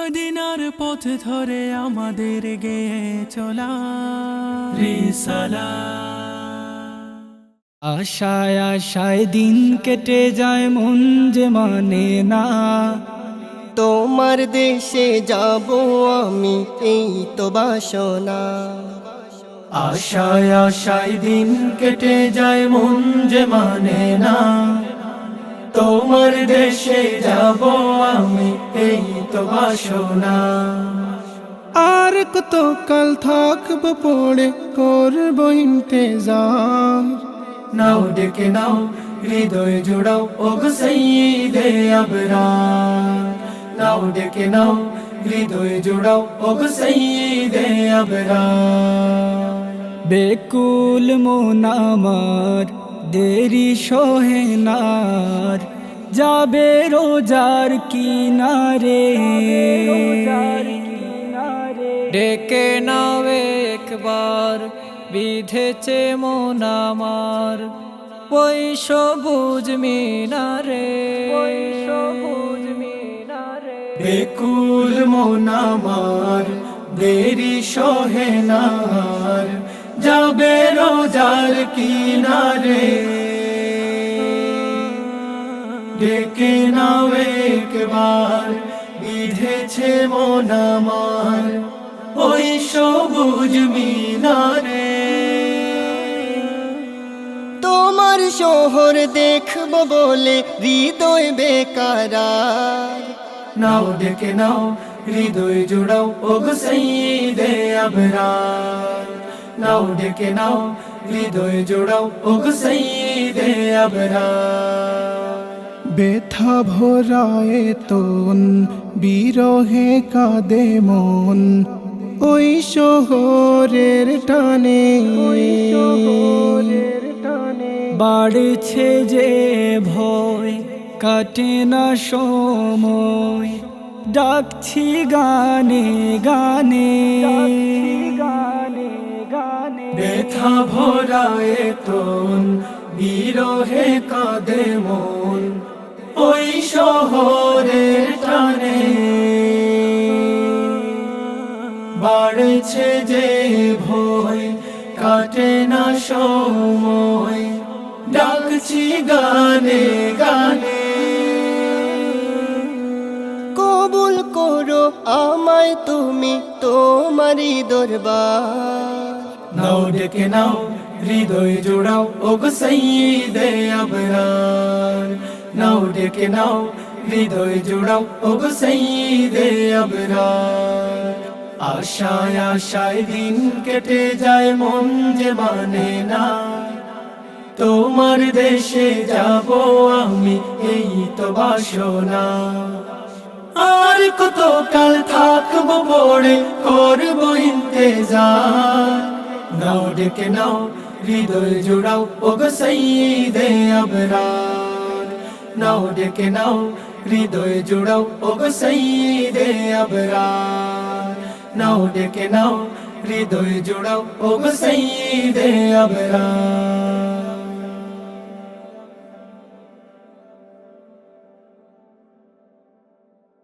মদিনার পথ ধরে আমাদের গেয়ে চলা। রিসালা আশায় আশায় দিন কেটে যায় মন যে মানে না। তোমার দেশে যাব আমি এই তো বাসনা। আশায় আশায় দিন কেটে যায় মন যে মানে না। তোমার দেশে যাব বাসনা। আর কত কাল থাকব পড়ে করব ইন্তেজার। নাও ডেকে নাও হৃদয় জোড়াও ওগ সঈদে আবরার। নাও ডেকে নাও হৃদয় জোড়াও ওগ সঈদে আবরার। বেকুল মন আমার দেরি সোহেনার যাবে রোজার কিনারে। ডেকে নাও একবার বিধেছে মন আমার। ওই সবুজ মিনারে। সবুজ মিনারে বেকুল মন আমার দেরি সহেনার যাবে রোজার কিনারে। ডেকে নাও একবার, বিধেছে মন আমার। ওই সবুজ মিনারে। তোমার শহর দেখব বলে হৃদয় বেকারার। নাও ডেকে নাও, হৃদয় জোড়াও ওগ সঈদে আবরার। নাও ডেকে নাও, হৃদয় জোড়াও ওগ সঈদে আবরার। বেথা ভরায়ে তন বিরহে কাদে মন। ওই শহরের টানে বাড়ছে যে ভয় কাটে না সময়। ডাকছি গানে গানে। গানে গানে। ব্যথা ভরায়ে তোন বিরহে কাঁদে মন। ওই শহরের টানে। বাড়ছে যে ভয় কাটে না সময়। ডাকছি গানে গানে। কবুল করো আমায় তুমি তোমারই দরবার। নাও ডেকে নাও হৃদয় জোড়াও ওগ সঈদে আবরার। নাও ডেকে নাও হৃদয় জোড়াও ওগ সঈদে আবরার আশায় আশায় দিন কেটে যায় মন যে মানে না তোমার দেশে যাব আমি এই তো বাসনা আর কত কাল থাকব পড়ে করব ইন্তেজার নাও ডেকে নাও হৃদয় জোড়াও ওগ সঈদে আবরার নাও, ডেকে নাও, হৃদয় জুড়াও, ওগো সঈদে আবরার। নাও, ডেকে নাও, হৃদয় জুড়াও, ওগো সঈদে আবরার।